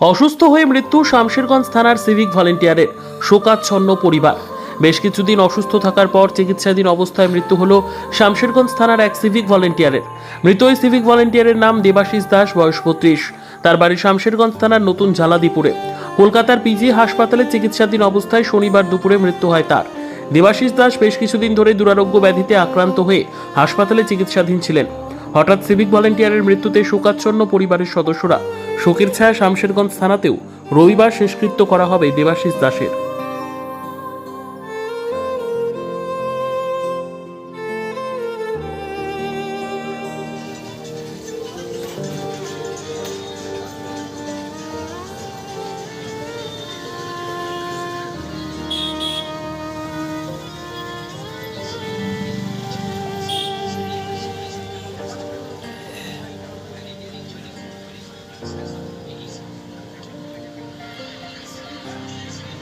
অসুস্থ হয়ে মৃত্যু শামশেরগঞ্জ থানার সিভিক ভলেন্টিয়ারের শোকাচ্ছন্ন পরিবার। বেশ কিছুদিন অসুস্থ থাকার পর চিকিৎসাধীন অবস্থায় মৃত্যু হলো শামশেরগঞ্জ থানার এক সিভিক ভলেন্টিয়ারের। মৃত ওই সিভিক ভলেন্টিয়ারের নাম দেবাশিস দাস, বয়স বত্রিশ। তার বাড়ি শামশেরগঞ্জ থানার নতুন জালাদিপুরে কলকাতার পিজি হাসপাতালে চিকিৎসাধীন অবস্থায় শনিবার দুপুরে মৃত্যু হয় তার। দেবাশিস দাস বেশ কিছুদিন ধরে দুরারোগ্য ব্যাধিতে আক্রান্ত হয়ে হাসপাতালে চিকিৎসাধীন ছিলেন। হঠাৎ সিভিক ভলেন্টিয়ারের মৃত্যুতে শোকাচ্ছন্ন পরিবারের সদস্যরা শোকের ছায়া শামশেরগঞ্জ থানাতেও রবিবার শেষকৃত্য করা হবে দেবাশিস দাসের।